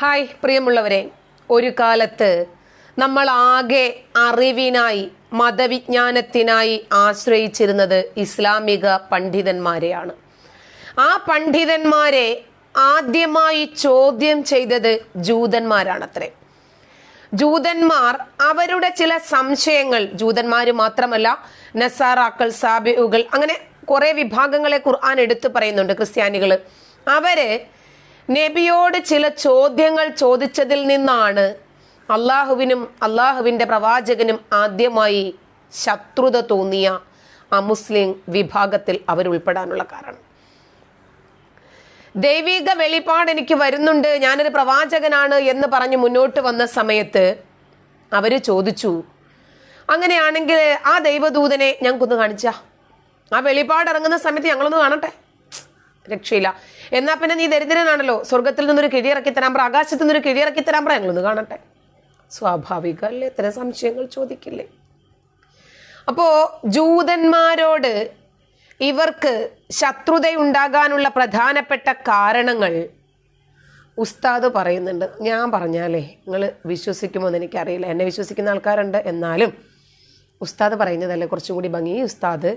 Hi പ്രിയമുള്ളവരെ. ഒരു കാലത്ത് നമ്മൾ ആകെ അറിവിനായി മതവിജ്ഞാനത്തിനായി ആശ്രയിച്ചിരുന്നത് ഇസ്ലാമിക പണ്ഡിതന്മാരെയാണ്. ആ പണ്ഡിതന്മാരെ ആദ്യമായി ചോദ്യം ചെയ്തത് ജൂതന്മാരാണത്രേ. ജൂതന്മാർ അവരുടെ ചില സംശയങ്ങൾ ജൂതന്മാർ മാത്രമല്ല നസാറാക്കൾ സാബിയുകൾ അങ്ങനെ കുറെ വിഭാഗങ്ങളെ ഖുർആൻ എടുത്തു പറയുന്നുണ്ട് ക്രിസ്ത്യാനികൾ അവർ നബിയോട് ചില ചോദ്യങ്ങൾ ചോദിച്ചതിൽ നിന്നാണ് അള്ളാഹുവിനും അള്ളാഹുവിന്റെ പ്രവാചകനും ആദ്യമായി ശത്രുത തോന്നിയ അമുസ്ലിം വിഭാഗത്തിൽ അവർ ഉൾപ്പെടാനുള്ള കാരണം. ദൈവിക വെളിപ്പാട് എനിക്ക് വരുന്നുണ്ട് ഞാനൊരു പ്രവാചകനാണ് എന്ന് പറഞ്ഞ് മുന്നോട്ട് വന്ന സമയത്ത് അവർ ചോദിച്ചു അങ്ങനെയാണെങ്കിൽ ആ ദൈവദൂതനെ ഞങ്ങൾക്കൊന്ന് കാണിച്ച? ആ വെളിപ്പാട് ഇറങ്ങുന്ന സമയത്ത് ഞങ്ങളൊന്ന് കാണട്ടെ? രക്ഷയില്ല. എന്നാ പിന്നെ നീ ദരിദ്രനാണല്ലോ. സ്വർഗത്തിൽ നിന്നൊരു കിഴിയിറക്കി തരാൻ പറ. ആകാശത്തു നിന്നൊരു കിഴിയിറക്കി തരാൻ പറ. ഞങ്ങളൊന്ന് കാണട്ടെ. സ്വാഭാവിക അല്ലേ ഇത്തരം സംശയങ്ങൾ ചോദിക്കില്ലേ? അപ്പോ ജൂതന്മാരോട് ഇവർക്ക് ശത്രുതയുണ്ടാകാനുള്ള പ്രധാനപ്പെട്ട കാരണങ്ങൾ ഉസ്താദ് പറയുന്നുണ്ട്. ഞാൻ പറഞ്ഞാലേ നിങ്ങൾ വിശ്വസിക്കുമോ എന്ന് എനിക്കറിയില്ല. എന്നെ വിശ്വസിക്കുന്ന ആൾക്കാരുണ്ട്. എന്നാലും ഉസ്താദ് പറയുന്നതല്ലേ? കുറച്ചും കൂടി ഭംഗി. ഈ ഉസ്താദ്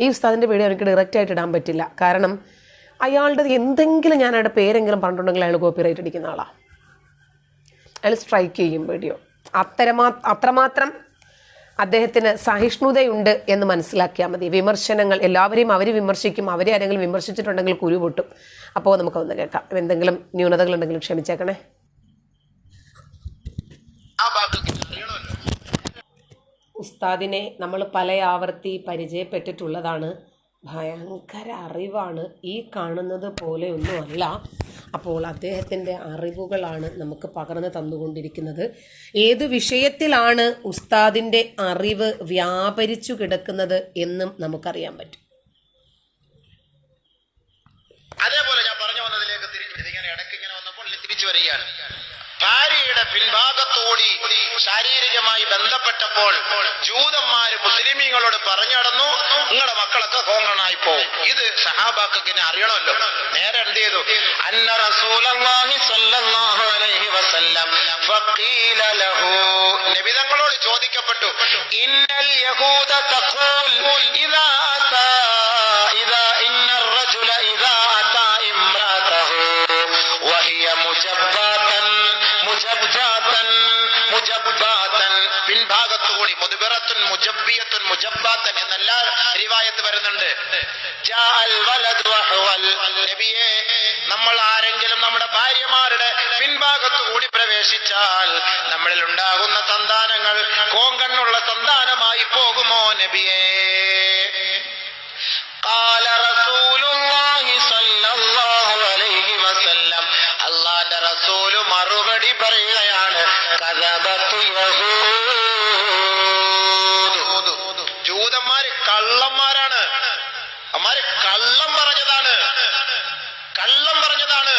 ഈ ഉസ്താദിന്റെ വീഡിയോ എനിക്ക് ഡയറക്റ്റായിട്ട് ഇടാൻ പറ്റില്ല. കാരണം അയാളുടെ എന്തെങ്കിലും ഞാൻ അയാളുടെ പേരെങ്കിലും പറഞ്ഞിട്ടുണ്ടെങ്കിൽ അയാൾ കോപ്പി റൈറ്റ് അടിക്കുന്ന ആളാണ് അയാൾ സ്ട്രൈക്ക് ചെയ്യും വീഡിയോ അത്തരമാ അത്രമാത്രം അദ്ദേഹത്തിന് സഹിഷ്ണുതയുണ്ട് എന്ന് മനസ്സിലാക്കിയാൽ മതി. വിമർശനങ്ങൾ എല്ലാവരെയും അവർ വിമർശിക്കും അവരെ ആരെങ്കിലും വിമർശിച്ചിട്ടുണ്ടെങ്കിൽ കുരു പൊട്ടും. അപ്പോൾ നമുക്കൊന്ന് കേൾക്കാം. എന്തെങ്കിലും ന്യൂനതകൾ ന്യൂനതകളുണ്ടെങ്കിലും ക്ഷമിച്ചേക്കണേ. ഉസ്താദിനെ നമ്മൾ പല ആവർത്തി പരിചയപ്പെട്ടിട്ടുള്ളതാണ്. ഭയങ്കര അറിവാണ് ഈ കാണുന്നത് പോലെ പോലെയൊന്നുമല്ല അപ്പോൾ അദ്ദേഹത്തിന്റെ അറിവുകളാണ് നമുക്ക് പകർന്നു തന്നുകൊണ്ടിരിക്കുന്നത്. ഏത് വിഷയത്തിലാണ് ഉസ്താദിന്റെ അറിവ് വ്യാപരിച്ചു കിടക്കുന്നത് എന്നും നമുക്കറിയാൻ പറ്റും. അതേപോലെ ഞാൻ പറഞ്ഞു വന്നതിലേക്ക് തിരിച്ചു ഇടയ്ക്ക് ഇങ്ങനെ വന്നപ്പോൾ തിരിച്ചു വരികയാണ്. കഅബയുടെ പിൻഭാഗത്തോടി ശാരീരികമായി ബന്ധപ്പെട്ടപ്പോൾ ജൂതന്മാര് മുസ്ലിമീങ്ങളോട് പറഞ്ഞു നടന്നു നിങ്ങളുടെ മക്കളൊക്കെ കോങ്കണായി പോകും ഇത് സഹാബാക്ക് അറിയണമല്ലോ. നേരെ എന്ത് ചെയ്തു? അന്ന റസൂലി അലൈഹി വസല്ലം നബിതങ്ങളോട് ചോദിക്കപ്പെട്ടു ഇന്നൽ യഹൂദ തഖൂൽ ഇദാ ഇദാ ഇന്നർ റജുല ഇദാ അതാ ഇംറാതഹു വഹിയ മുജബ്ബാ മുജബ്ബാത്തൻ മുജബ്ബാത്തൻ പിൻഭാഗത്തു കൂടി മുതുബിറത്തുൻ മുജബ്ബിയത്തുൻ മുജബ്ബാത്തൻ എന്നെല്ലാ റിവായത്ത് വരുന്നുണ്ട്. നബിയെ നമ്മൾ ആരെങ്കിലും നമ്മുടെ ഭാര്യമാരുടെ പിൻഭാഗത്തു കൂടി പ്രവേശിച്ചാൽ നമ്മളിൽ ഉണ്ടാകുന്ന സന്താനങ്ങൾ കോങ്കണ്ണുള്ള സന്താനമായി പോകുമോ നബിയേ? വസല്ലം. അള്ളാന്റെ റസൂൽ മറുപടി പറയുകയാണ് ജൂതന്മാര് കള്ളന്മാരാണ്. അമാര് കള്ളം പറഞ്ഞതാണ്. കള്ളം പറഞ്ഞതാണ്.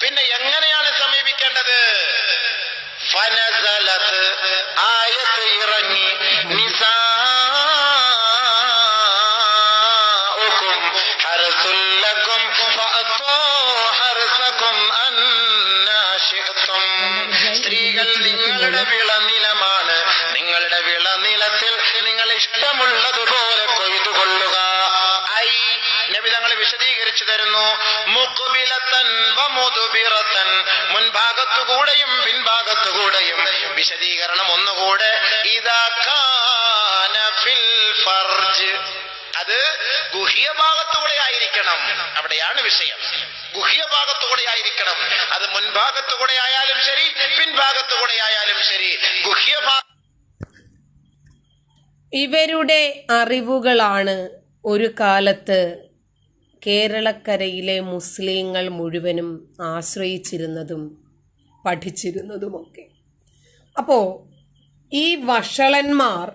പിന്നെ എങ്ങനെയാണ് സമീപിക്കേണ്ടത്? ഫനസലത്ത് ആയത്ത് ഇറങ്ങി നിസാ നിങ്ങളുടെ വിളനിലമാണ്. നിങ്ങളുടെ വിളനിലത്തിൽ നിങ്ങൾ ഇഷ്ടമുള്ളതുപോലെ കൊയ്തുകൊള്ളുക. ഐ നബി തങ്ങൾ വിശദീകരിച്ചു തരുന്നു. മുക്കുബിലത്തൻ വമുതുബിറത്തൻ മുൻഭാഗത്തുകൂടെയും പിൻഭാഗത്തുകൂടെയും. വിശദീകരണം ഒന്നുകൂടെ. ഇതാ കാന ഫിൽ ഫർജ്. അത് ആയിരിക്കണം. അവിടെയാണ് വിഷയം. ഗുഹ്യഭാഗത്തുകൂടെ ആയിരിക്കണം അത് മുൻഭാഗത്തുകൂടെ ആയാലും ശരി പിൻഭാഗത്തുകൂടെ ആയാലും ശരി. ഗുഹ്യഭാഗ ഇവരുടെ അറിവുകളാണ് ഒരു കാലത്ത് കേരളക്കരയിലെ മുസ്ലിങ്ങൾ മുഴുവനും ആശ്രയിച്ചിരുന്നതും പഠിച്ചിരുന്നതുമൊക്കെ. അപ്പോൾ ഈ വഷളന്മാർ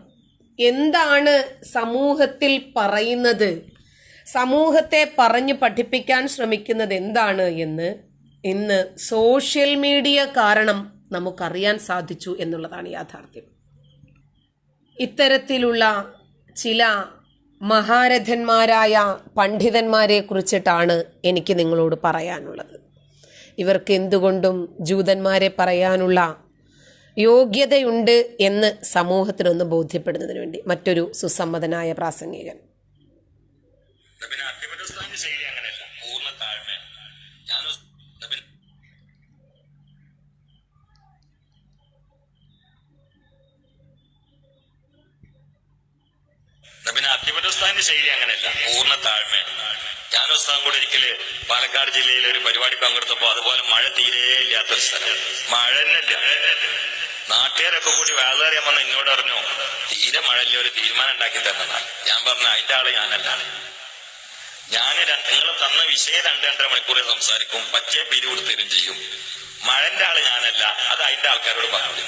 എന്താണ് സമൂഹത്തിൽ പറയുന്നത്? സമൂഹത്തെ പറഞ്ഞു പഠിപ്പിക്കാൻ ശ്രമിക്കുന്നത് എന്താണ് എന്ന് ഇന്ന് സോഷ്യൽ മീഡിയ കാരണം നമുക്കറിയാൻ സാധിച്ചു എന്നുള്ളതാണ് യാഥാർത്ഥ്യം. ഇത്തരത്തിലുള്ള ചില മഹാരഥന്മാരായ പണ്ഡിതന്മാരെ കുറിച്ചിട്ടാണ് എനിക്ക് നിങ്ങളോട് പറയാനുള്ളത്. ഇവർക്ക് എന്തുകൊണ്ടും ജൂതന്മാരെ പറയാനുള്ള യോഗ്യതയുണ്ട് എന്ന് സമൂഹത്തിനൊന്ന് ബോധ്യപ്പെടുന്നതിന് വേണ്ടി മറ്റൊരു സുസമ്മതനായ പ്രാസംഗികൻ പിന്നെ അട്ടിമറ്റസ്ഥാന്റെ ശൈലി അങ്ങനെയല്ല പൂർണ താഴ്മയാണ് ഞാൻ പിന്നെ അട്ടിമറ്റസ്ഥാന്റെ ശൈലി അങ്ങനെയല്ല. പൂർണ താഴ്മയാണ്. ഞാൻ ഉസ്താദം കൂടെ ഒരിക്കൽ പാലക്കാട് ജില്ലയിൽ ഒരു പരിപാടി പങ്കെടുത്തപ്പോ അതുപോലെ മഴ തീരെ ഇല്ലാത്തൊരു സ്ഥലം. മഴ തന്നെയില്ല നാട്ടുകാരൊക്കെ കൂടി വേദറിയാൻ വന്ന് എന്നോട് അറിഞ്ഞു തീരെ മഴയില്ല ഒരു തീരുമാനം ഉണ്ടാക്കി തന്നതാണ് ഞാൻ പറഞ്ഞു അതിന്റെ ആൾ ഞാനല്ല. ഞാൻ നിങ്ങൾ തന്ന വിഷയം രണ്ട് രണ്ടര മണിക്കൂറിൽ സംസാരിക്കും പച്ചയെ പിരി കൊടുത്തരും ചെയ്യും. മഴന്റെ ആൾ ഞാനല്ല അത് അതിന്റെ ആൾക്കാരോട് പറഞ്ഞു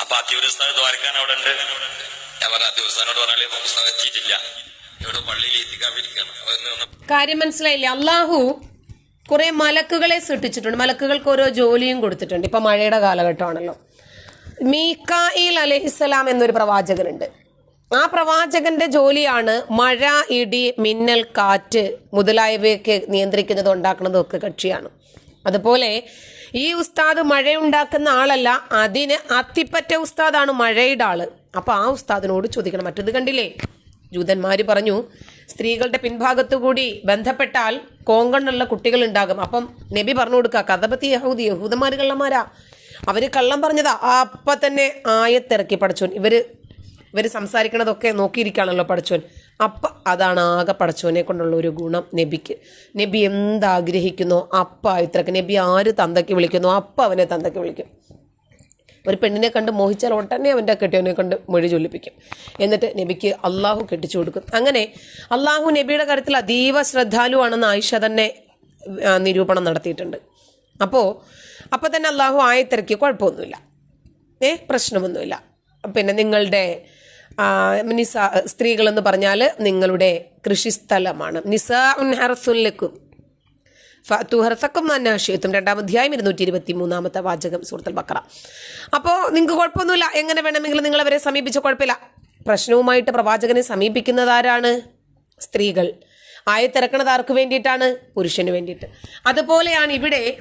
അപ്പൊ അത്യുസ്ഥാനം ദ്വാരക്കാൻ അവിടെ ഉണ്ട്. ഞാൻ പറഞ്ഞ ദിവസത്തിനോട് പറഞ്ഞാലേ എത്തിയിട്ടില്ല ഇവിടെ പള്ളിയിൽ എത്തിക്കാതിരിക്കണം കാര്യം മനസ്സിലായില്ല? അള്ളാഹു കുറെ മലക്കുകളെ സൃഷ്ടിച്ചിട്ടുണ്ട്. മലക്കുകൾക്ക് ഓരോ ജോലിയും കൊടുത്തിട്ടുണ്ട്. ഇപ്പൊ മഴയുടെ കാലഘട്ടമാണല്ലോ. മീക്കായിൽ അലഹിസ്സലാം എന്നൊരു പ്രവാചകനുണ്ട്. ആ പ്രവാചകന്റെ ജോലിയാണ് മഴ ഇടി മിന്നൽ കാറ്റ് മുതലായവയൊക്കെ നിയന്ത്രിക്കുന്നതും ഉണ്ടാക്കുന്നതും ഒക്കെ കക്ഷിയാണ്. അതുപോലെ ഈ ഉസ്താദ് മഴയുണ്ടാക്കുന്ന ആളല്ല അതിന് അത്തിപ്പറ്റ ഉസ്താദാണ് മഴയുടെ ആൾ. അപ്പൊ ആ ഉസ്താദിനോട് ചോദിക്കണം മറ്റത് കണ്ടില്ലേ? ജൂതന്മാര് പറഞ്ഞു സ്ത്രീകളുടെ പിൻഭാഗത്തു കൂടി ബന്ധപ്പെട്ടാൽ കോങ്കണ്ണുള്ള കുട്ടികൾ ഉണ്ടാകും. അപ്പം നബി പറഞ്ഞു കൊടുക്കുക കഥപത്തി യഹൂദി യഹൂദന്മാര് കള്ളന്മാരാ. അവർ കള്ളം പറഞ്ഞതാ. അപ്പൊ തന്നെ ആയത്തിറക്കി പഠിച്ചോൻ. ഇവർ ഇവർ സംസാരിക്കണതൊക്കെ നോക്കിയിരിക്കുകയാണല്ലോ പഠിച്ചോൻ. അപ്പം അതാണ് ആകെ പടച്ചവനെ കൊണ്ടുള്ള ഒരു ഗുണം നബിക്ക്. നബി എന്താഗ്രഹിക്കുന്നോ? അപ്പ ഇത്രക്ക്. നബി ആര് തന്തയ്ക്ക് വിളിക്കുന്നു? അപ്പ അവനെ തന്തയ്ക്ക് വിളിക്കും. ഒരു പെണ്ണിനെ കണ്ട് മോഹിച്ചാൽ ഉടനെ അവന്റെ കെട്ടിയവനെ കൊണ്ട് മൊഴി ചൊല്ലിപ്പിക്കും. എന്നിട്ട് നബിക്ക് അള്ളാഹു കെട്ടിച്ചു കൊടുക്കും. അങ്ങനെ അള്ളാഹു നബിയുടെ കാര്യത്തിൽ അതീവ ശ്രദ്ധാലുവാണെന്ന് ആയിഷ തന്നെ നിരൂപണം നടത്തിയിട്ടുണ്ട്. അപ്പോൾ അപ്പോൾ തന്നെ അള്ളാഹു ആയത്തിറക്കി കുഴപ്പമൊന്നുമില്ല. ഏ പ്രശ്നമൊന്നുമില്ല. പിന്നെ നിങ്ങളുടെ ആ, സ്ത്രീകൾ എന്ന് പറഞ്ഞാൽ നിങ്ങളുടെ കൃഷിസ്ഥലമാണ്. നിസ ഉൻ ഹർസുല്ലക്കും ഫത്തുഹർസക്കും അന്നാശയത്തും രണ്ടാം അധ്യായം ഇരുന്നൂറ്റി ഇരുപത്തി മൂന്നാമത്തെ വാചകം സൂറത്തുൽ ബക്കറ. അപ്പോൾ നിങ്ങൾക്ക് കുഴപ്പമൊന്നുമില്ല. എങ്ങനെ വേണമെങ്കിലും നിങ്ങൾ അവരെ സമീപിച്ച കുഴപ്പമില്ല. പ്രശ്നവുമായിട്ട് പ്രവാചകനെ സമീപിക്കുന്നത് ആരാണ് സ്ത്രീകൾ ആയത്തിറക്കണത് ആർക്ക് വേണ്ടിയിട്ടാണ്? പുരുഷന് വേണ്ടിയിട്ട്. അതുപോലെയാണ് ഇവിടെ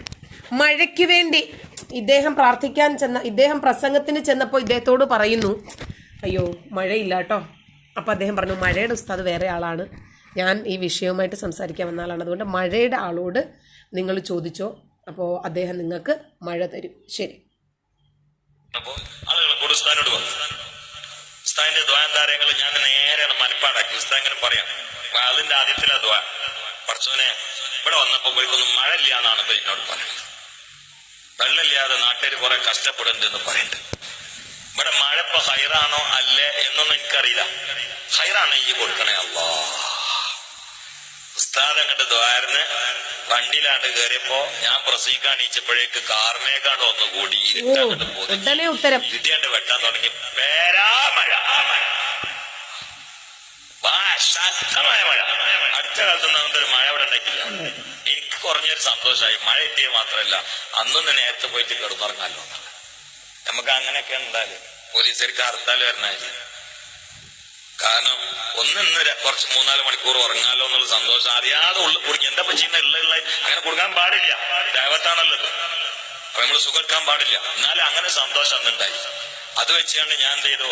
മഴയ്ക്ക് വേണ്ടി ഇദ്ദേഹം പ്രാർത്ഥിക്കാൻ ചെന്ന ഇദ്ദേഹം പ്രസംഗത്തിന് ചെന്നപ്പോൾ ഇദ്ദേഹത്തോട് പറയുന്നു അയ്യോ മഴയില്ല കേട്ടോ അപ്പോൾ അദ്ദേഹം പറഞ്ഞു മഴയുടെ ഉസ്താദ് വേറെ ആളാണ്. ഞാൻ ഈ വിഷയവുമായിട്ട് സംസാരിക്കാൻ വന്ന ആളാണ്. അതുകൊണ്ട് മഴയുടെ ആളോട് നിങ്ങൾ ചോദിച്ചോ. അപ്പോൾ അദ്ദേഹം നിങ്ങൾക്ക് മഴ തരും. ശരി. അപ്പോൾ ആളുകൾ കൂടെ ഉസ്താനോട് വന്നു ഉസ്താദിന്റെ ദ്വാന്താരങ്ങൾ ഞാൻ നേരെ മനപ്പാടാക്കി. ഉസ്താങ്ങനെ പറയാം അതിന്റെ ആദ്യത്തിലെ ദ്വാ. പറച്ചോനെ ഇവിടെ വന്നപ്പോ പോയിക്കൊന്നും മഴ ഇല്ല എന്നാണ് എന്നോട് പറയുന്നത് വെള്ളമില്ലാതെ നാട്ടുകാർ കുറെ കഷ്ടപ്പെടുന്നുണ്ടെന്ന് പറയുന്നുണ്ട് ഇവിടെ മഴ ഇപ്പൊ ഹൈറാണോ അല്ലേ എന്നൊന്നും എനിക്കറിയില്ല. ഹൈറാണ് ഈ കൊടുക്കണേ അല്ലാ. ഉസ്താദ് അങ്ങോട്ട് ദ്വാരന്ന് വണ്ടിയിലാണ്ട് കയറിയപ്പോ ഞാൻ പ്രസംഗിക്കാൻ ഈച്ചപ്പോഴേക്ക് കാറിനേക്കാണ്ട് ഒന്ന് കൂടി. ഇരുട്ടാണ്ട് വെട്ടാൻ തുടങ്ങി. പേരാമഴ ശക്തമായ മഴ. അടുത്ത കാലത്തൊന്നും അങ്ങനത്തെ ഒരു മഴ ഇവിടെ ഉണ്ടായിട്ടില്ല. എനിക്ക് കുറഞ്ഞൊരു സന്തോഷമായി. മഴ കിട്ടിയത് മാത്രമല്ല അന്നൊന്ന് നേരത്തെ പോയിട്ട് കിടന്നുറങ്ങാലോ. നമുക്ക് അങ്ങനെയൊക്കെ ഉണ്ടാൽ പോലീസുകാർക്ക് ഹർത്താൽ വരണായി കാരണം ഒന്ന് ഇന്ന് കുറച്ച് മൂന്നാൽ മണിക്കൂർ ഉറങ്ങാലോ എന്നുള്ള സന്തോഷം അറിയാതെ ഉള്ളിൽ കുടിക്കും എന്താ ചെയ്യുന്ന? ഉള്ള ഉള്ള അങ്ങനെ കൊടുക്കാൻ പാടില്ല. ദൈവത്താണല്ലോ അപ്പൊ നമ്മൾ സുഖിക്കാൻ പാടില്ല. എന്നാലും അങ്ങനെ സന്തോഷം അന്നുണ്ടായി അത് വെച്ചാണ് ഞാൻ എന്ത് ചെയ്തു?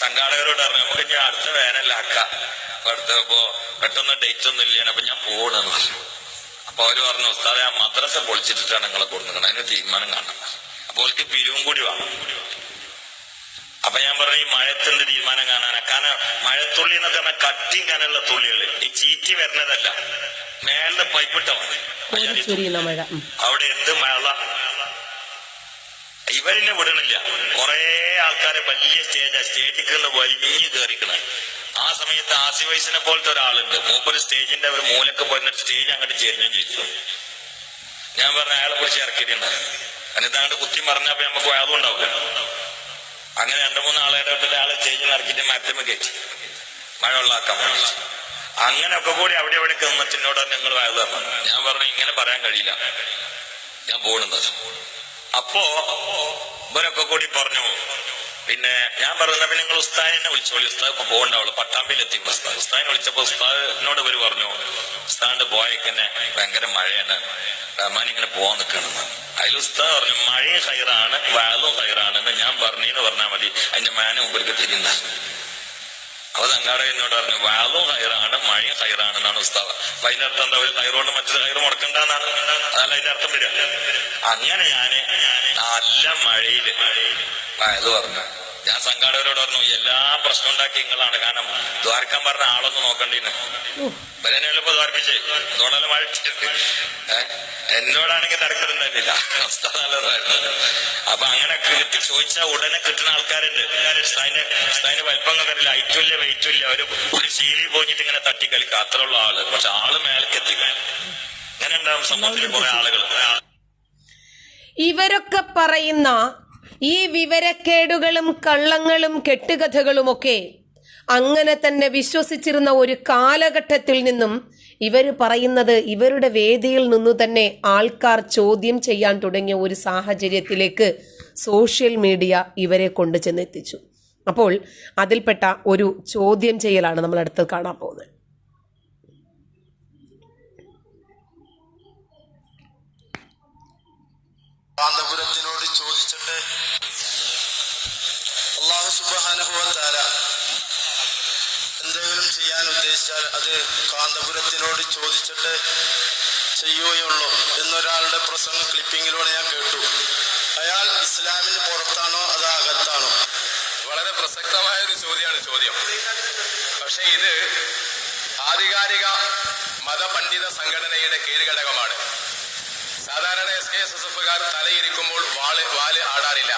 സംഘാടകരോട് പറഞ്ഞു നമുക്ക് ഇനി അടുത്ത വേനലാക്കാം അപ്പൊ അടുത്ത ഇപ്പോ പെട്ടെന്ന് ഡേറ്റ് ഒന്നും ഇല്ല അപ്പൊ ഞാൻ പോകണെന്ന് പറഞ്ഞു. അപ്പൊ അവർ പറഞ്ഞു ഉസ്താദെ ആ മദ്രസ പൊളിച്ചിട്ടിട്ടാണ് നിങ്ങളെ കൊടുക്കുന്നത് അതിന് തീരുമാനം കാണണം. അപ്പൊ അവർക്ക് പിരിവും കൂടി വേണം. അപ്പൊ ഞാൻ പറഞ്ഞു ഈ മഴത്തിന്റെ തീരുമാനം കാണാനാ. കാരണം മഴത്തുള്ളി എന്നൊക്കെ പറഞ്ഞാൽ കട്ടിയും കനുള്ള തുള്ളികൾ. ഈ ചീറ്റി വരുന്നതല്ല. മേലെ പൈപ്പിട്ട മഴ. അവിടെ എന്ത് മഴ? ഇവരെന്നെ വിടണില്ല. കൊറേ ആൾക്കാരെ വലിയ സ്റ്റേജാ സ്റ്റേജിൽ വലിയ കയറിക്കണ ആ സമയത്ത് ആസി വയസ്സിനെ പോലത്തെ ഒരാളുണ്ട്. മൂപ്പര് സ്റ്റേജിന്റെ ഒരു മൂലക്ക് പോയിട്ട് സ്റ്റേജ് അങ്ങോട്ട് ചേരുന്നു ചോദിച്ചു ഞാൻ പറഞ്ഞ അയാളെ പിടിച്ച് ഇറക്കിയിട്ടുണ്ടായിരുന്നു എന്നിട്ട് അങ്ങോട്ട് കുത്തി മറിഞ്ഞപ്പോ നമുക്ക് അതും ഉണ്ടാവില്ല. അങ്ങനെ രണ്ടു മൂന്ന് ആളെ ഇടപെട്ടിട്ട് ആളെ ചേഞ്ച് ഇറക്കിയിട്ട് മാറ്റം കയറ്റി. മഴ ഉള്ളാക്കാൻ വേണ്ടി അങ്ങനെയൊക്കെ കൂടി അവിടെ അവിടെ നിന്നിട്ടിനോട് നിങ്ങൾ വയത് ഞാൻ പറഞ്ഞു ഇങ്ങനെ പറയാൻ കഴിയില്ല. ഞാൻ പോണുന്നത്. അപ്പോ ഇവരൊക്കെ കൂടി പറഞ്ഞു പിന്നെ ഞാൻ പറയുന്ന പിന്നെ നിങ്ങൾ ഉസ്താദിനെ വിളിച്ചോളി ഉസ്താദ് പോകണ്ടാവുള്ളൂ. പട്ടാമ്പിയിലെത്തി ഉസ്താദ്. ഉസ്താദിനെ വിളിച്ചപ്പോ ഉസ്താദിനോട് ഇവർ പറഞ്ഞു ഉസ്താദിന്റെ പോയക്കന്നെ ഭയങ്കര മഴയാണ്. റഹ്മാൻ ഇങ്ങനെ പോവാൻ നിൽക്കണം അതിൽ ഉസ്താദ് പറഞ്ഞു മഴയും ഹൈറാണ് വാളും ഹൈറാണ്. എന്ന് ഞാൻ പറഞ്ഞെന്ന് പറഞ്ഞാൽ മതി. അതിന്റെ മാനം മുമ്പിലേക്ക് തിരിയുന്ന അപ്പൊ തങ്ങാടെ എന്നോട് പറഞ്ഞു വാളും കയറാണ് മഴയും കയറാണ് എന്നാണ് ഉസ്താവ് അപ്പൊ അതിന്റെ അർത്ഥം എന്താ? ഒരു കയറുകൊണ്ട് മറ്റൊരു കയറ് മുടക്കണ്ടെന്നാണ് അതല്ല അതിന്റെ അർത്ഥം വരിക. അങ്ങനെ ഞാൻ നല്ല മഴയിൽ വയത് പറഞ്ഞു ഞാൻ സംഘാടകരോട് പറഞ്ഞു എല്ലാ പ്രശ്നം ഉണ്ടാക്കി നിങ്ങളാണ്. കാരണം ദ്വാരക്കാൻ പറഞ്ഞ ആളൊന്നും നോക്കണ്ടീന്ന്. ഇപ്പൊ ദ്വാരപ്പിച്ചേ. അതുകൊണ്ടല്ല മഴ എന്നോടാണെങ്കിൽ അവസ്ഥ നല്ലതായിരുന്നു. അപ്പൊ അങ്ങനെ ചോദിച്ചാൽ ഉടനെ കിട്ടുന്ന ആൾക്കാരുണ്ട്. ഉസ്താദിന്റെ ഉസ്താദിന്റെ വലിപ്പം കണ്ടില്ല വെയിറ്റില്ല ഇല്ല വെയിറ്റും ഇല്ല. ഒരു ഒരു ശീലി പോയിട്ട് ഇങ്ങനെ തട്ടിക്കളിക്കുക. അത്ര ഉള്ള ആൾ. പക്ഷെ ആൾ മേലക്കെത്തി അങ്ങനെ ഉണ്ടാവും സമൂഹത്തിൽ കുറെ ആളുകൾ ഇവരൊക്കെ പറയുന്ന ഈ വിവരക്കേടുകളും കള്ളങ്ങളും കെട്ടുകഥകളുമൊക്കെ അങ്ങനെ തന്നെ വിശ്വസിച്ചിരുന്ന ഒരു കാലഘട്ടത്തിൽ നിന്നും ഇവർ പറയുന്നത് ഇവരുടെ വേദിയിൽ നിന്നു തന്നെ ആൾക്കാർ ചോദ്യം ചെയ്യാൻ തുടങ്ങിയ ഒരു സാഹചര്യത്തിലേക്ക് സോഷ്യൽ മീഡിയ ഇവരെ കൊണ്ടു ചെന്നെത്തിച്ചു അപ്പോൾ അതിൽപ്പെട്ട ഒരു ചോദ്യം ചെയ്യലാണ് നമ്മൾ അടുത്ത് കാണാൻ പോകുന്നത് കാന്തപുരത്തിനോട് ചോദിച്ചിട്ട് അള്ളാഹു സുബാനുഭവത്താല എന്തെങ്കിലും ചെയ്യാൻ ഉദ്ദേശിച്ചാൽ അത് കാന്തപുരത്തിനോട് ചോദിച്ചിട്ട് ചെയ്യുകയുള്ളൂ എന്നൊരാളുടെ പ്രസംഗ ക്ലിപ്പിങ്ങിലൂടെ ഞാൻ കേട്ടു. അയാൾ ഇസ്ലാമിന് പുറത്താണോ അത് അകത്താണോ? വളരെ പ്രസക്തമായ ഒരു ചോദ്യമാണ് ചോദ്യം. പക്ഷേ ഇത് ആധികാരിക മതപണ്ഡിത സംഘടനയുടെ കീഴ്ഘടകമാണ്. സാധാരണ എസ് കെ എസ് എസ് എഫുകാർ തലയിരിക്കുമ്പോൾ വാൾ വാൽ ആടാറില്ല.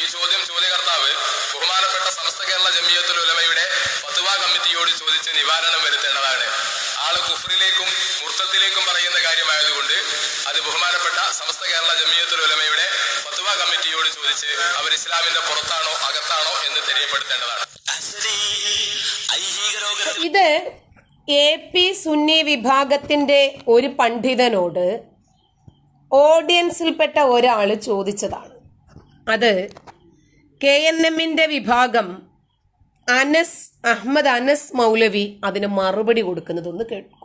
ഈ ചോദ്യം ചോദ്യകർത്താവ് ബഹുമാനപ്പെട്ട സമസ്ത കേരള ജമിയത്തുൽ ഉലമയുടെ ഫത്വ കമ്മിറ്റിയോട് ചോദിച്ച് നിവാരണം വരുത്തേണ്ടതാണ്. ആൾ കുഫറിലേക്കും മുർത്തത്തിലേക്കും പറയുന്ന കാര്യമായതുകൊണ്ട് അത് ബഹുമാനപ്പെട്ട സമസ്ത കേരള ജമിയത്തുൽ ഉലമയുടെ ഫത്വ കമ്മിറ്റിയോട് ചോദിച്ച് അവർ ഇസ്ലാമിന്റെ പുറത്താണോ അകത്താണോ എന്ന് തെരിയപ്പെടുത്തേണ്ടതാണ്. ഇത് എ പി സുന്നി വിഭാഗത്തിന്റെ ഒരു പണ്ഡിതനോട് ഓഡിയൻസിൽപ്പെട്ട ഒരാൾ ചോദിച്ചതാണ്. അത് കെ എൻ എമ്മിന്റെ വിഭാഗം അനസ് അഹമ്മദ് അനസ് മൗലവി അതിന് മറുപടി കൊടുക്കുന്നതൊന്ന് കേൾക്കും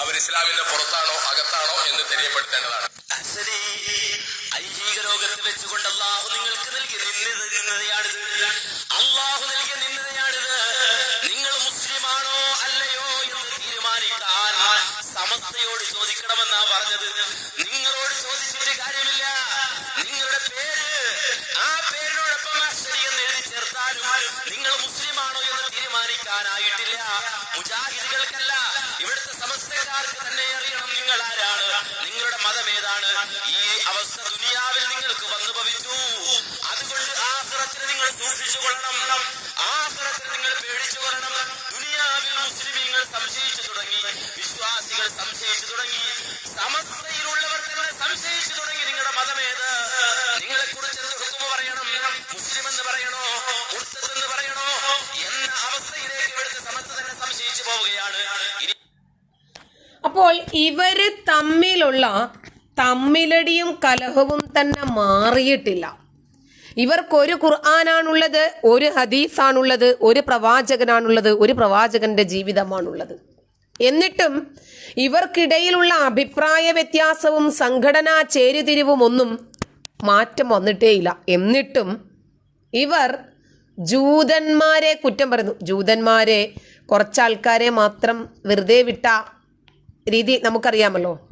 അവർ ഇസ്ലാമിന്റെ പുറത്താണോ? Aleluia. തീരുമാനിക്കാനായിട്ടില്ല മുജാഹിദുകൾക്കല്ല. ഇവിടുത്തെ സമസ്തക്കാർക്ക് തന്നെ അറിയണം നിങ്ങൾ ആരാണ്. നിങ്ങളുടെ മതം ഏതാണ്? ഈ അവസ്ഥ ദുനിയാവിൽ നിങ്ങൾക്ക് വന്നു ഭവിച്ചു. അതുകൊണ്ട് ആഹ്റത്തിന് നിങ്ങൾ സൂക്ഷിച്ചു കൊള്ളണം. ആഹ്റത്തിന് നിങ്ങൾ പേടിച്ചു കൊള്ളണം. ദുനിയാവിൽ മുസ്ലിമീങ്ങൾ സംശയിച്ചു തുടങ്ങി. വിശ്വാസികൾ സംശയിച്ചു തുടങ്ങി. സമസ്തയിലുള്ളവർ തന്നെ സംശയിച്ചു തുടങ്ങി നിങ്ങളുടെ മതമേത് നിങ്ങളെ കുറിച്ച് പറയണം മുസ്ലിം എന്ന് പറയണോ മുർത്തത്ത് എന്ന് പറയണോ എന്ന അവസ്ഥയിലേക്ക് ഇവിടുത്തെ സമസ്ത തന്നെ സംശയിച്ചു പോവുകയാണ്. അപ്പോൾ ഇവർ തമ്മിലുള്ള തമ്മിലടിയും കലഹവും തന്നെ മാറിയിട്ടില്ല. ഇവർക്കൊരു ഖുർആാനാണുള്ളത് ഒരു ഹദീസാണുള്ളത് ഒരു പ്രവാചകനാണുള്ളത് ഒരു പ്രവാചകന്റെ ജീവിതമാണുള്ളത്. എന്നിട്ടും ഇവർക്കിടയിലുള്ള അഭിപ്രായ വ്യത്യാസവും സംഘടനാ ചേരുതിരിവും ഒന്നും മാറ്റം വന്നിട്ടേയില്ല എന്നിട്ടും ഇവർ ജൂതന്മാരെ കുറ്റം പറയുന്നു. ജൂതന്മാരെ കുറച്ചാൾക്കാരെ മാത്രം വെറുതെ വിട്ട രീതി നമുക്കറിയാമല്ലോ.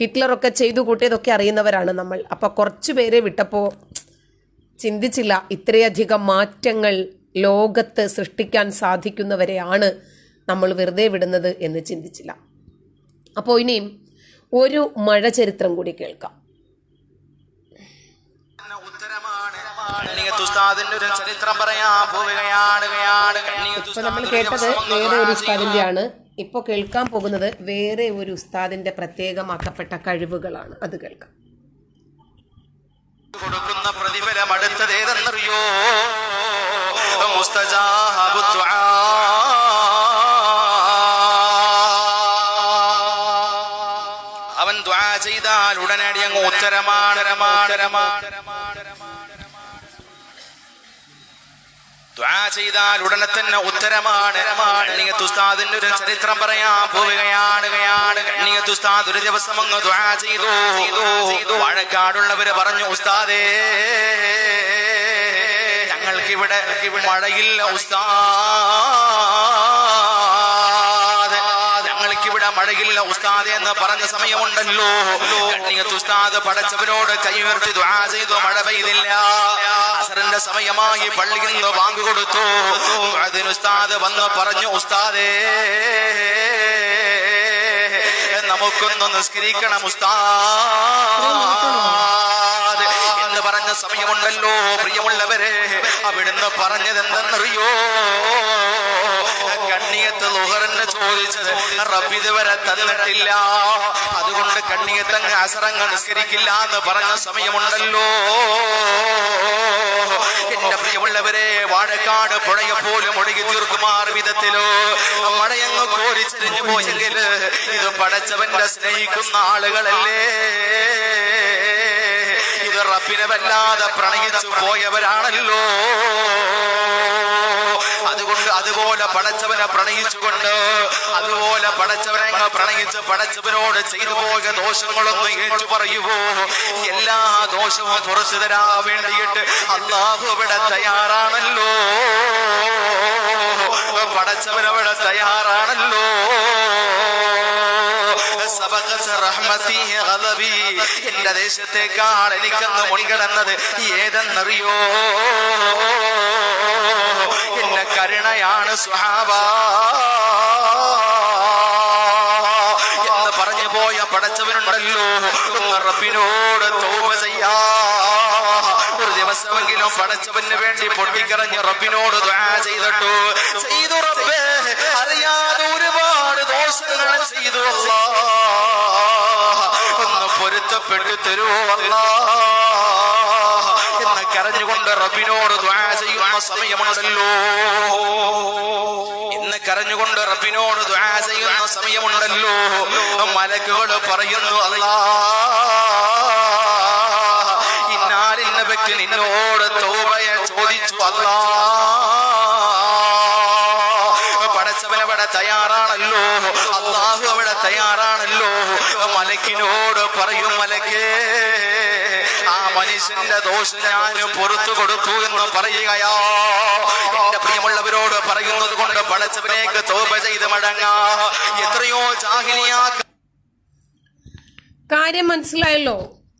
ഹിറ്റ്ലറൊക്കെ ചെയ്തു കൂട്ടിയതൊക്കെ അറിയുന്നവരാണ് നമ്മൾ. അപ്പോൾ കുറച്ച് പേരെ വിട്ടപ്പോൾ ചിന്തിച്ചില്ല ഇത്രയധികം മാറ്റങ്ങൾ ലോകത്ത് സൃഷ്ടിക്കാൻ സാധിക്കുന്നവരെയാണ് നമ്മൾ വെറുതെ വിടുന്നത് എന്ന് ചിന്തിച്ചില്ല. അപ്പോൾ ഇനിയും ഒരു മഴ ചരിത്രം കൂടി കേൾക്കാം. ഉസ്താദിന്റെ ഒരു ചരിത്രം പറയാൻ പോവുകയാണ് കണ്ണിയത്ത് ഇപ്പൊ നമ്മൾ കേട്ടത് വേറെ ഒരു ഉസ്താദിന്റെയാണ്. കേൾക്കാൻ പോകുന്നത് വേറെ ഒരു ഉസ്താദിന്റെ പ്രത്യേകമാക്കപ്പെട്ട കഴിവുകളാണ്. അത് കേൾക്കാം. കൊടുക്കുന്ന പ്രതിഫലം അടുത്തത് ഏതെന്നറിയോ. അവൻ ദ്വാ ചെയ്താൽ ഉടനടി അങ്ങ് ഉത്തരമാണ് ഉത്തരമാണ് ദ്വാ ചെയ്താൽ ഉടനെ തന്നെ ഉത്തരമാണ്. ഉസ്താദിന്റെ ഒരു ചരിത്രം പറയാൻ പോവുകയാണ്. ഉസ്താദ് ഒരു ദിവസം അങ്ങ് ദ്വാ ചെയ്തു. വാഴക്കാടുള്ളവര് പറഞ്ഞു ഉസ്താദേ ഞങ്ങൾക്ക് ഇവിടെ മഴയില്ല ഉസ്താദ്. ഞങ്ങൾക്കിവിടെ മഴയില്ല ഉസ്താദ് എന്ന് പറഞ്ഞ സമയമുണ്ടല്ലോ. ഉസ്താദ് പടച്ചവരോട് ഉയർത്തി ദ്വാ ചെയ്തു മഴ പെയ്തില്ല. അസറിന്റെ സമയമായി പള്ളിയിൽ നിന്ന് വാങ്ങു കൊടുത്തു അതിന് ഉസ്താദ് വന്ന് പറഞ്ഞു ഉസ്താദേ നമുക്കൊന്ന് നിസ്കരിക്കണം എന്ന് പറഞ്ഞ സമയമുണ്ടല്ലോ. പ്രിയമുള്ളവരെ അവിടുന്ന് പറഞ്ഞത് എന്തെന്നറിയോ കണ്ണിയത്ത് ലുഹറിന് ചോദിച്ചത് റബ്ബ് തന്നിട്ടില്ല. അതുകൊണ്ട് കണ്ണിയത്ത് അങ്ങ് അസറങ്ങ് നിസ്കരിക്കില്ല എന്ന് പറഞ്ഞ സമയമുണ്ടല്ലോ. എന്റെ പ്രിയമുള്ളവരെ വാഴക്കാട് പുഴയെ പോലും ഒഴുകി തീർക്കുമാർ വിധത്തിലോ? മഴയങ്ങ് കോരിച്ചെരിഞ്ഞു പോയെങ്കിൽ ഇത് പടച്ചവന്റെ സ്നേഹിക്കുന്ന ആളുകളല്ലേ? റബ്ബിനെ വല്ലാതെ പ്രണയിച്ചു പോയവരാണല്ലോ. അതുകൊണ്ട് അതുപോലെ പടച്ചവനെ പ്രണയിച്ചുകൊണ്ട് അതുപോലെ പടച്ചവനെ പ്രണയിച്ച് പടച്ചവനോട് ചെയ്തു പോയ ദോഷങ്ങളൊന്നും ഏറ്റു പറയുവോ? എല്ലാ ദോഷവും പുറത്തു തരാൻ വേണ്ടിയിട്ട് അള്ളാഹു ഇവിടെ തയ്യാറാണല്ലോ. പടച്ചവനവിടെ തയ്യാറാണല്ലോ. എന്റെ ദേശത്തേക്കാൾ എനിക്കന്ന് മുൻകിടന്നത് ഏതെന്നറിയോ? എന്റെ കരുണയാണ് സുഹാബ. എന്ന് പറഞ്ഞു പോയ പടച്ചവനുണ്ടല്ലോ. റബിനോട് തോപ ചെയ്യാ. ഒരു ദിവസമെങ്കിലും പടച്ചവന് വേണ്ടി പൊട്ടിക്കറഞ്ഞ് റബ്ബിനോട് ചെയ്തിട്ടു. ചെയ്തു റബ്ബേ അറിയാതെ ഒരുപാട് ദോഷങ്ങൾ ചെയ്തു അല്ലാ. പൊരുത്തപ്പെട്ടു തരുമോ അല്ലാ എന്ന് കരഞ്ഞുകൊണ്ട് റബിനോട് ചെയ്യുന്ന സമയമുണ്ടല്ലോ. ഇന്ന് കരഞ്ഞുകൊണ്ട് റബിനോട് ചെയ്യുന്ന സമയമുണ്ടല്ലോ. മലക്കുകൾ പറയുന്നു അല്ലാ ഇന്നാലിന്ന വ്യക്തി നിന്നോട് തോവയെ ചോദിച്ചു അല്ലാ പടച്ചവൻ അവിടെ മനുഷ്യന്റെ ദോഷം ഞാൻ പുറത്തു കൊടുത്തു എന്ന് പറയുകയാ. എന്റെ പ്രിയമുള്ളവരോട് പറയുന്നത് കൊണ്ട് പടച്ചവനേക്ക് തോപ ചെയ്ത് മടങ്ങാ. എത്രയോ ജാഹിലിയാ കാര്യം മനസ്സിലായല്ലോ?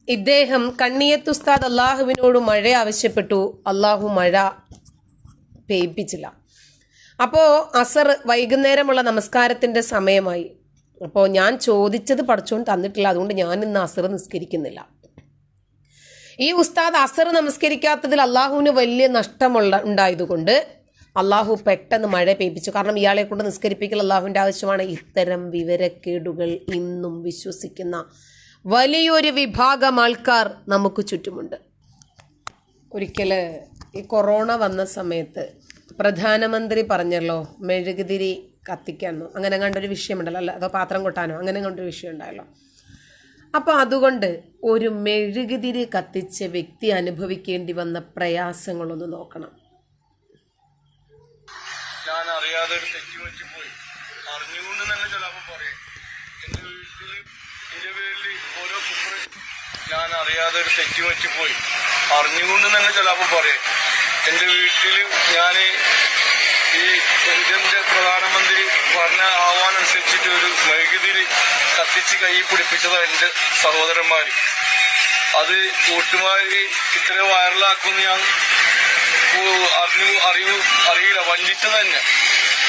ഇദ്ദേഹം കണ്ണിയത്ത് ഉസ്താദ് അള്ളാഹുവിനോട് മഴ ആവശ്യപ്പെട്ടു. അള്ളാഹു മഴ പെയ്പ്പിച്ചില്ല അപ്പോൾ അസർ വൈകുന്നേരമുള്ള നമസ്കാരത്തിന്റെ സമയമായി. അപ്പോൾ ഞാൻ ചോദിച്ചത് പഠിച്ചുകൊണ്ട് തന്നിട്ടില്ല. അതുകൊണ്ട് ഞാൻ ഇന്ന് അസർ നിസ്കരിക്കുന്നില്ല. ഈ ഉസ്താദ് അസർ നമസ്കരിക്കാത്തതിൽ അള്ളാഹുവിന് വലിയ നഷ്ടമുള്ള ഉണ്ടായതുകൊണ്ട് അള്ളാഹു പെട്ടെന്ന് മഴ പെയ്പ്പിച്ചു കാരണം ഇയാളെ കൊണ്ട് നിസ്കരിപ്പിക്കൽ അള്ളാഹുവിന്റെ ആവശ്യമാണ്. ഇത്തരം വിവരക്കേടുകൾ ഇന്നും വിശ്വസിക്കുന്ന വലിയൊരു വിഭാഗം ആൾക്കാർ നമുക്ക് ചുറ്റുമുണ്ട്. ഒരിക്കൽ ഈ കൊറോണ വന്ന സമയത്ത് പ്രധാനമന്ത്രി പറഞ്ഞല്ലോ മെഴുകുതിരി കത്തിക്കാനോ അങ്ങനെ കണ്ടൊരു വിഷയമുണ്ടല്ലോ അല്ല അതോ പാത്രം കൊട്ടാനോ അങ്ങനെ കണ്ടൊരു വിഷയം ഉണ്ടായല്ലോ അപ്പോൾ അതുകൊണ്ട് ഒരു മെഴുകുതിരി കത്തിച്ച വ്യക്തി അനുഭവിക്കേണ്ടി വന്ന പ്രയാസങ്ങളൊന്ന് നോക്കണം. ഞാൻ അറിയാതെ ഒരു തെറ്റി വെച്ച് പോയി. അറിഞ്ഞുകൊണ്ട് തന്നെ ഓരോ ഞാൻ അറിയാതെ ഒരു പോയി. അറിഞ്ഞുകൊണ്ട് തന്നെ ചിലപ്പോൾ പറയും. എന്റെ വീട്ടിൽ ഞാൻ ഈ ഇന്ത്യന്റെ പ്രധാനമന്ത്രി പറഞ്ഞ ആഹ്വാനനുസരിച്ചിട്ട് ഒരു മെഴുകുതിരി കത്തിച്ച് കൈ പിടിപ്പിച്ചതാ എന്റെ സഹോദരന്മാര്. അത് കൂട്ടുമാരി ഇത്ര വൈറലാക്കുമെന്ന് ഞാൻ അറിഞ്ഞു അറിവ് അറിയില്ല. വഞ്ചിച്ചത് തന്നെ.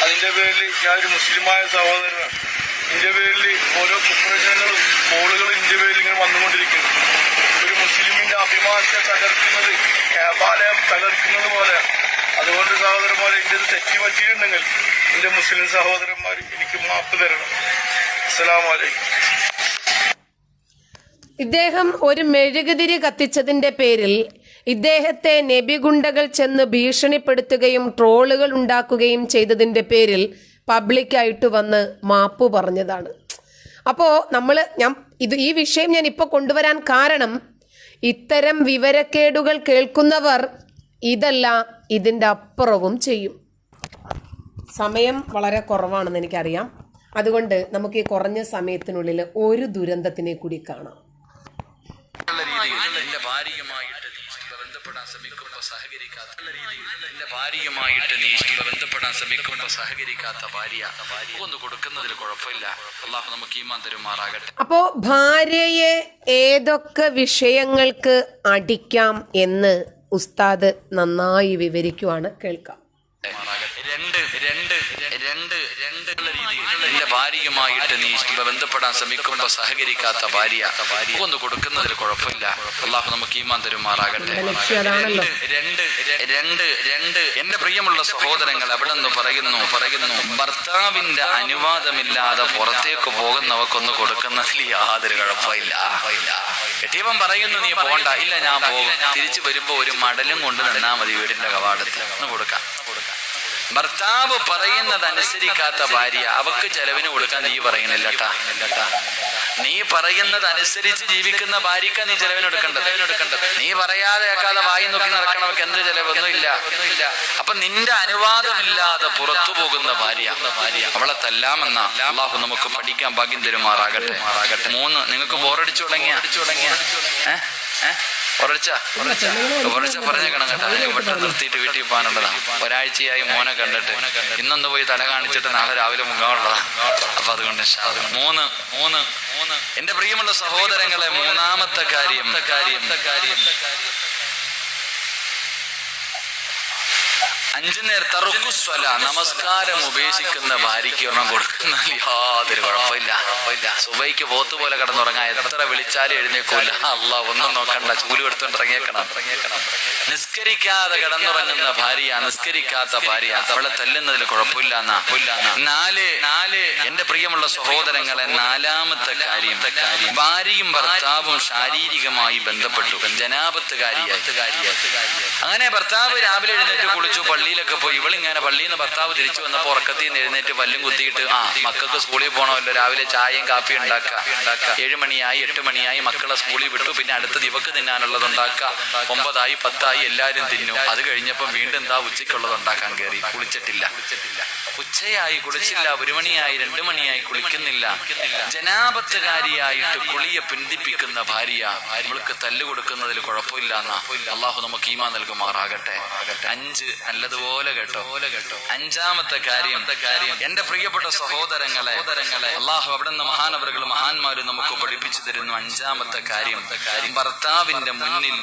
അതിന്റെ പേരിൽ ഞാൻ ഒരു മുസ്ലിമായ സഹോദരനാണ്. ഇതിന്റെ പേരിൽ ഓരോ കുപ്രചനങ്ങളും കോളുകളും ഇതിന്റെ പേരിൽ ഇങ്ങനെ വന്നുകൊണ്ടിരിക്കുന്നു. ഒരു മുസ്ലിമിന്റെ അഭിമാനത്തെ തകർക്കുന്നത് കേബാലയം തകർക്കുന്നത് പോലെ അതുകൊണ്ട് സഹോദരന്മാരെ എന്റെ ഇത് തെറ്റി പറ്റിയിട്ടുണ്ടെങ്കിൽ എന്റെ മുസ്ലിം സഹോദരന്മാർ എനിക്ക് മാപ്പ് തരണം. അസ്സലാമു അലൈക്കും ഇദ്ദേഹം ഒരു മെഴുകുതിരി കത്തിച്ചതിന്റെ പേരിൽ ഇദ്ദേഹത്തെ നബിഗുണ്ടകൾ ചെന്ന് ഭീഷണിപ്പെടുത്തുകയും ട്രോളുകൾ ഉണ്ടാക്കുകയും ചെയ്തതിന്റെ പേരിൽ പബ്ലിക്കായിട്ട് വന്ന് മാപ്പ് പറഞ്ഞതാണ്. അപ്പോൾ നമ്മൾ ഞാൻ ഇത് ഈ വിഷയം ഞാൻ ഇപ്പോൾ കൊണ്ടുവരാൻ കാരണം ഇത്തരം വിവരക്കേടുകൾ കേൾക്കുന്നവർ ഇതല്ല ഇതിന്റെ അപ്പുറവും ചെയ്യും. സമയം വളരെ കുറവാണെന്ന് എനിക്കറിയാം. അതുകൊണ്ട് നമുക്ക് ഈ കുറഞ്ഞ സമയത്തിനുള്ളിൽ ഒരു ദുരന്തത്തിനെ കൂടി കാണാം. എന്റെ ഭാര്യയുമായിട്ട് നീ ബന്ധപ്പെടാൻ ശ്രമിക്കുമ്പോൾ സഹകരിക്കാത്ത എന്റെ ഭാര്യയുമായിട്ട് നീ ബന്ധപ്പെടാൻ ശ്രമിക്കുമ്പോൾ സഹകരിക്കാത്ത ഭാര്യ ഒന്ന് കൊടുക്കുന്നതിൽ കുഴപ്പമില്ല. അള്ളാഹു നമുക്ക് ഈമാൻ തരുമാറാകട്ടെ. അപ്പോൾ ഭാര്യയെ ഏതൊക്കെ വിഷയങ്ങൾക്ക് അടിക്കാം എന്ന് ഉസ്താദ് നന്നായി വിവരിക്കുവാണ് കേൾക്കാം. രണ്ട് രണ്ട് രണ്ട് രണ്ട് ഭാര്യയുമായിട്ട് നീ ബന്ധപ്പെടാൻ ശ്രമിക്കുമ്പോൾ സഹകരിക്കാത്ത ഭാര്യ ഒന്ന് കൊടുക്കുന്നതിൽ കുഴപ്പമില്ല. അള്ളാഹു നമുക്ക് ഈമാൻ തരുമാറാകട്ടെ. നമ്മുടെ രണ്ട് രണ്ട് രണ്ട്. എന്റെ പ്രിയമുള്ള സഹോദരങ്ങൾ അവിടെ നിന്ന് പറയുന്നു? പറയുന്നു ഭർത്താവിന്റെ അനുവാദമില്ലാതെ പുറത്തേക്ക് പോകുന്നവർക്കൊന്ന് കൊടുക്കുന്നതിൽ യാതൊരു കുഴപ്പമില്ല. കെട്ടിയവൻ പറയുന്നു നീ പോണ്ട. ഇല്ല ഞാൻ പോകും. തിരിച്ചു വരുമ്പോ ഒരു മടലും കൊണ്ട് നിന്നാ മതി വീടിന്റെ കവാടത്തിൽ. ഒന്ന് കൊടുക്കാം. ഭർത്താവ് പറയുന്നത് അനുസരിക്കാത്ത ഭാര്യ അവക്ക് ചെലവിന് കൊടുക്കാൻ നീ പറയുന്നില്ല നീ പറയുന്നത് അനുസരിച്ച് ജീവിക്കുന്ന ഭാര്യക്ക് നീ ചെലവിന് എടുക്കേണ്ടത് എടുക്കേണ്ടത് നീ പറയാതെ കേൾക്കാതെ വായി നോക്കി നടക്കണവർക്ക് എന്ത് ചെലവൊന്നും ഇല്ല അപ്പൊ നിന്റെ അനുവാദമില്ലാതെ പുറത്തു പോകുന്ന ഭാര്യ അവളെ തല്ലാമെന്ന അള്ളാഹു നമുക്ക് പഠിക്കാൻ ഭാഗ്യം തരുമാറാകട്ടെ. മാറാകട്ടെ മൂന്ന് നിങ്ങൾക്ക് ബോറടിച്ചു തുടങ്ങിയ തുടങ്ങിയ? ഏഹ് ഏഹ് ഒരച്ച ഒരച്ച പറഞ്ഞേക്കണം കേട്ടോ. പെട്ടെന്ന് നിർത്തിയിട്ട് വീട്ടിൽ പോകാനുള്ളതാണ് ഒരാഴ്ചയായി മോനെ കണ്ടിട്ട്. ഇന്നൊന്ന് പോയി തല കാണിച്ചിട്ട് നാളെ രാവിലെ മുങ്ങാനുള്ളതാ അപ്പൊ അതുകൊണ്ട് മൂന്ന് മൂന്ന് മൂന്ന്. എന്റെ പ്രിയമുള്ള സഹോദരങ്ങളെ മൂന്നാമത്തെ കാര്യം കാര്യം കാര്യം. അഞ്ചു നേരത്തെ റുക്കുസ്വല നമസ്കാരം ഉപേക്ഷിക്കുന്ന ഭാര്യയ്ക്ക് ഒരെണ്ണം കൊടുക്കുന്നാൽ യാതൊരു കുഴപ്പമില്ല. കുഴപ്പമില്ല. സുബൈക്ക് പോത്ത് പോലെ കിടന്നുറങ്ങാൻ എത്ര വിളിച്ചാലും എഴുന്നേക്കൂല. അല്ല ഒന്നും നോക്കണ്ട. ചൂലി എടുത്തോണ്ട് ഇറങ്ങിയേക്കണം നിസ്കരിക്കാതെ കിടന്നുറങ്ങുന്ന ഭാര്യ നിസ്കരിക്കാത്ത ഭാര്യ അവളെ തല്ലുന്നതിൽ കുഴപ്പമില്ല നാല് നാല് എന്റെ പ്രിയമുള്ള സഹോദരങ്ങളെ നാലാമത്തെ കാര്യം. ഭാര്യയും ഭർത്താവും ശാരീരികമായി ബന്ധപ്പെട്ടു. ജനാപത്ത് കാര്യായി അങ്ങനെ ഭർത്താവ് രാവിലെ എഴുന്നേറ്റ് കുളിച്ചു പള്ളിയിലൊക്കെ പോയി. ഇവളിങ്ങനെ പള്ളിയിൽ നിന്ന് ഭർത്താവ് തിരിച്ചു വന്നപ്പോ ഉറക്കത്തിൽ നിന്ന് എഴുന്നേറ്റ് പല്ലും കുത്തിയിട്ട് ആ മക്കൾക്ക് സ്കൂളിൽ പോകണമല്ലോ രാവിലെ ചായയും കാപ്പിയും ഉണ്ടാക്കുക. ഏഴ് മണിയായി എട്ട് മണിയായി മക്കളെ സ്കൂളിൽ വിട്ടു. പിന്നെ അടുത്ത ദിവക്ക് തിന്നാനുള്ളത് ഉണ്ടാക്കുക. ഒമ്പതായി പത്തായി എല്ലാരും തിന്നു. അത് കഴിഞ്ഞപ്പം വീണ്ടും എന്താ ഉച്ചയ്ക്കുള്ളത് ഉണ്ടാക്കാൻ കയറി കുളിച്ചിട്ടില്ല. ഉച്ചയായി കുളിച്ചില്ല. ഒരു മണിയായി രണ്ടു മണിയായി കുളിക്കുന്നില്ല. ജനാപത്തുകാരിയായിട്ട് കുളിയെ പിന്തിപ്പിക്കുന്ന ഭാര്യ നമ്മൾക്ക് തല്ലുകൊടുക്കുന്നതിൽ കുഴപ്പമില്ല എന്നാ അള്ളാഹു നമുക്ക് ഈമാ നൽകുമാറാകട്ടെ. അഞ്ച് നല്ലതുപോലെ കേട്ടോ. കേട്ടോ അഞ്ചാമത്തെ കാര്യം കാര്യം എന്റെ പ്രിയപ്പെട്ട സഹോദരങ്ങളെ സഹോദരങ്ങളെ അള്ളാഹു അവിടെ നിന്ന് മഹാനവറുകൾ മഹാന്മാര് നമുക്ക് പഠിപ്പിച്ചു തരുന്നു അഞ്ചാമത്തെ കാര്യം. കാര്യം ഭർത്താവിന്റെ മുന്നിൽ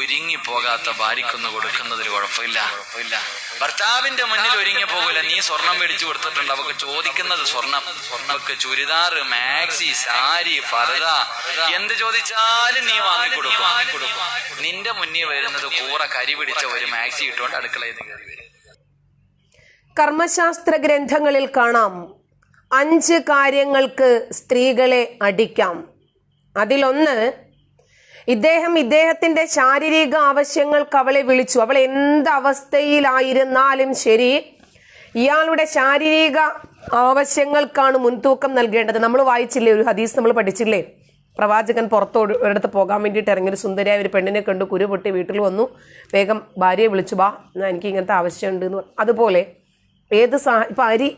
ഒരുങ്ങി പോകാത്ത ഭാര്യക്കൊന്ന് കൊടുക്കുന്നതിൽ കുഴപ്പമില്ല. കുഴപ്പമില്ല ഭർത്താവിന്റെ മുന്നിൽ ഒരുങ്ങി പോകില്ല നീ സ്വർണം മേടിച്ചു കൊടുത്തിട്ടുണ്ട്. അവക്ക് ചോദിക്കുന്നത് സ്വർണം. സ്വർണക്ക് ചുരിദാർ മാക്സി സാരി ഫർദ. എന്ത് ചോദിച്ചാലും നീ വാങ്ങിക്കൊടുക്കും. നിന്റെ മുന്നിൽ വരുന്നത് കൂറ കരി പിടിച്ച ഒരു മാക്സി ഇട്ടുകൊണ്ട് അടുക്കളയിൽ നിന്ന് കയറി കർമ്മശാസ്ത്ര ഗ്രന്ഥങ്ങളിൽ കാണാം. അഞ്ച് കാര്യങ്ങൾക്ക് സ്ത്രീകളെ അടിക്കാം. അതിലൊന്ന് ഇദ്ദേഹം ഇദ്ദേഹത്തിന്റെ ശാരീരിക ആവശ്യങ്ങൾക്ക് അവളെ വിളിച്ചു. അവൾ എന്ത് അവസ്ഥയിലായിരുന്നാലും ശരി ഇയാളുടെ ശാരീരിക ആവശ്യങ്ങൾക്കാണ് മുൻതൂക്കം നൽകേണ്ടത്. നമ്മൾ വായിച്ചില്ലേ ഒരു ഹദീസ് നമ്മൾ പഠിച്ചില്ലേ? പ്രവാചകൻ പുറത്തോ ഒരു- ഒരിടത്ത് പോകാൻ വേണ്ടിയിട്ട് ഇറങ്ങിയൊരു സുന്ദരിയായ ഒരു പെണ്ണിനെ കണ്ടു കുരു പൊട്ടി വീട്ടിൽ വന്നു. വേഗം ഭാര്യയെ വിളിച്ചു ബാ എനിക്ക് ഇങ്ങനത്തെ ആവശ്യമുണ്ട് എന്ന് അതുപോലെ ഏത് സാ ഇപ്പം അരി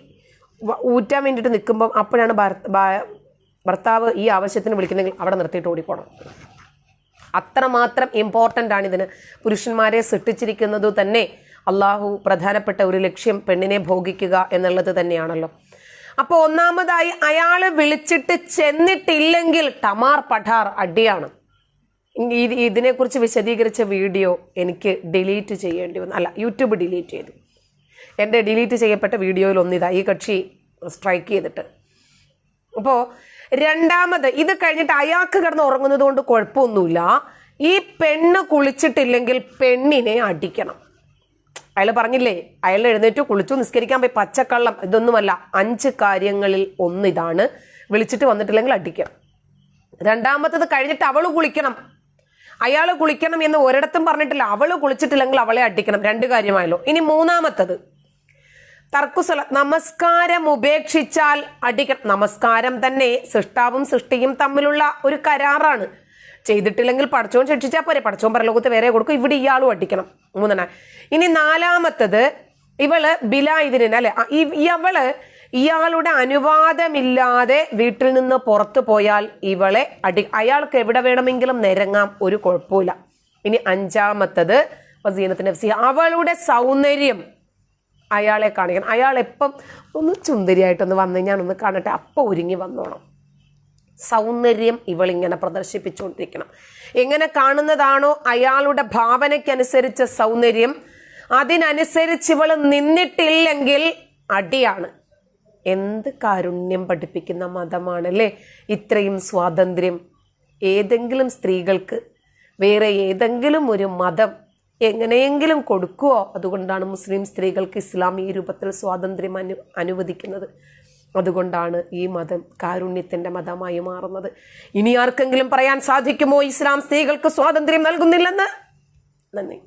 ഊറ്റാൻ വേണ്ടിയിട്ട് നിൽക്കുമ്പം അപ്പോഴാണ് ഭർത്താവ് ഈ ആവശ്യത്തിന് വിളിക്കുന്നെങ്കിൽ അവിടെ നിർത്തിയിട്ട് ഓടിക്കോണം അത്രമാത്രം ഇമ്പോർട്ടന്റ് ആണ് ഇതിന് പുരുഷന്മാരെ സൃഷ്ടിച്ചിരിക്കുന്നത് തന്നെ അള്ളാഹു പ്രധാനപ്പെട്ട ഒരു ലക്ഷ്യം പെണ്ണിനെ ഭോഗിക്കുക എന്നുള്ളത് തന്നെയാണല്ലോ. അപ്പോൾ ഒന്നാമതായി അയാൾ വിളിച്ചിട്ട് ചെന്നിട്ടില്ലെങ്കിൽ ടമാർ പഠാർ അടിയാണ്. ഇതിനെക്കുറിച്ച് വിശദീകരിച്ച വീഡിയോ എനിക്ക് ഡിലീറ്റ് ചെയ്യേണ്ടി വന്നു. അല്ല യൂട്യൂബ് ഡിലീറ്റ് ചെയ്തു. എന്റെ ഡിലീറ്റ് ചെയ്യപ്പെട്ട വീഡിയോയിൽ ഒന്നിതാ ഈ കക്ഷി സ്ട്രൈക്ക് ചെയ്തിട്ട്. അപ്പോൾ രണ്ടാമത് ഇത് കഴിഞ്ഞിട്ട് അയാൾക്ക് കിടന്ന് ഉറങ്ങുന്നത് കൊണ്ട് കുഴപ്പമൊന്നുമില്ല. ഈ പെണ്ണ് കുളിച്ചിട്ടില്ലെങ്കിൽ പെണ്ണിനെ അടിക്കണം. അയാൾ പറഞ്ഞില്ലേ അയാൾ എഴുന്നേറ്റ് കുളിച്ചു നിസ്കരിക്കാൻ പോയി പച്ചക്കള്ളം ഇതൊന്നുമല്ല അഞ്ച് കാര്യങ്ങളിൽ ഒന്നിതാണ്. വിളിച്ചിട്ട് വന്നിട്ടില്ലെങ്കിൽ അടിക്കണം. രണ്ടാമത്തത് കഴിഞ്ഞിട്ട് അവൾ കുളിക്കണം. അയാൾ കുളിക്കണം എന്ന് ഒരിടത്തും പറഞ്ഞിട്ടില്ല. അവൾ കുളിച്ചിട്ടില്ലെങ്കിൽ അവളെ അടിക്കണം. രണ്ട് കാര്യമായല്ലോ. ഇനി മൂന്നാമത്തത്. തർക്കുസല നമസ്കാരം ഉപേക്ഷിച്ചാൽ അടിക്കണം നമസ്കാരം തന്നെ സൃഷ്ടാവും സൃഷ്ടിയും തമ്മിലുള്ള ഒരു കരാറാണ്. ചെയ്തിട്ടില്ലെങ്കിൽ പടച്ചോൻ ശിക്ഷിച്ചാൽ പോരെ. പടച്ചോൻ പരലോകത്ത് വേറെ കൊടുക്കും. ഇവിടെ ഇയാളും അടിക്കണം. മൂന്നെണ്ണം. ഇനി നാലാമത്തത് ഇവൾ ബിലായുധിനെ അല്ലെ? അവൾ ഇയാളുടെ അനുവാദമില്ലാതെ വീട്ടിൽ നിന്ന് പുറത്തു പോയാൽ ഇവളെ അടി അയാൾക്ക് എവിടെ വേണമെങ്കിലും നിരങ്ങാം. ഒരു കുഴപ്പമില്ല ഇനി അഞ്ചാമത്തത് അവളുടെ സൗന്ദര്യം അയാളെ കാണിക്കണം. അയാൾ എപ്പം ഒന്ന് ചുന്ദരിയായിട്ടൊന്ന് വന്ന് ഞാനൊന്ന് കാണട്ടെ. അപ്പം ഒരുങ്ങി വന്നോണം. സൗന്ദര്യം ഇവളിങ്ങനെ പ്രദർശിപ്പിച്ചുകൊണ്ടിരിക്കണം എങ്ങനെ കാണുന്നതാണോ അയാളുടെ ഭാവനയ്ക്കനുസരിച്ച സൗന്ദര്യം. അതിനനുസരിച്ച് ഇവൾ നിന്നിട്ടില്ലെങ്കിൽ അടിയാണ്. എന്ത് കാരുണ്യം പഠിപ്പിക്കുന്ന മതമാണല്ലേ ഇത്രയും സ്വാതന്ത്ര്യം. ഏതെങ്കിലും സ്ത്രീകൾക്ക് വേറെ ഏതെങ്കിലും ഒരു മതം എങ്ങനെയെങ്കിലും കൊടുക്കുവോ? അതുകൊണ്ടാണ് മുസ്ലിം സ്ത്രീകൾക്ക് ഇസ്ലാം ഈ രൂപത്തിൽ സ്വാതന്ത്ര്യം അനു അനുവദിക്കുന്നത്. അതുകൊണ്ടാണ് ഈ മതം കാരുണ്യത്തിന്റെ മതമായി മാറുന്നത്. ഇനി ആർക്കെങ്കിലും പറയാൻ സാധിക്കുമോ? ഇസ്ലാം സ്ത്രീകൾക്ക് സ്വാതന്ത്ര്യം നൽകുന്നില്ലെന്ന്? നന്ദി.